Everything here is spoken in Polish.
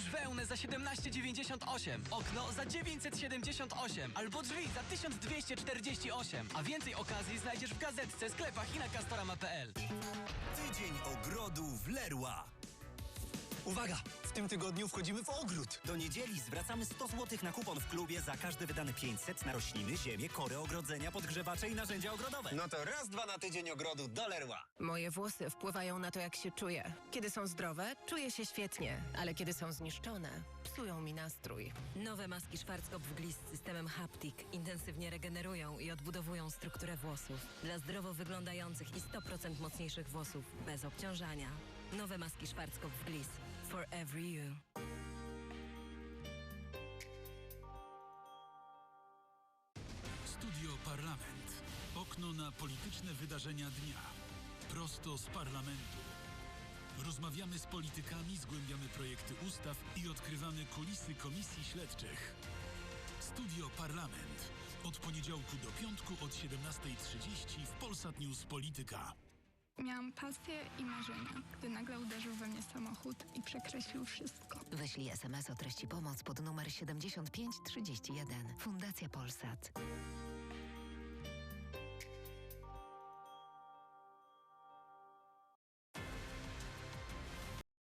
Kupisz wełnę za 17,98, okno za 978 albo drzwi za 1248. A więcej okazji znajdziesz w gazetce, sklepach i na castorama.pl. Tydzień ogrodu w Lerła. Uwaga! W tym tygodniu wchodzimy w ogród. Do niedzieli zwracamy 100 zł na kupon w klubie za każdy wydany 500 na rośliny, ziemię, kory, ogrodzenia, podgrzewacze i narzędzia ogrodowe. No to raz, dwa na tydzień ogrodu do Lerła. Moje włosy wpływają na to, jak się czuję. Kiedy są zdrowe, czuję się świetnie, ale kiedy są zniszczone, psują mi nastrój. Nowe maski Schwarzkopf Gliss z systemem Haptik intensywnie regenerują i odbudowują strukturę włosów. Dla zdrowo wyglądających i 100% mocniejszych włosów bez obciążania. Nowe maski Schwarzkopf Gliss. For every you. Studio Parlament. Okno na polityczne wydarzenia dnia. Prosto z parlamentu. Rozmawiamy z politykami, zgłębiamy projekty ustaw i odkrywamy kulisy komisji śledczych. Studio Parlament. Od poniedziałku do piątku od 17.30 w Polsat News Polityka. Miałam pasję i marzenia, gdy nagle uderzył we mnie samochód i przekreślił wszystko. Wyślij SMS o treści pomoc pod numer 7531. Fundacja Polsat.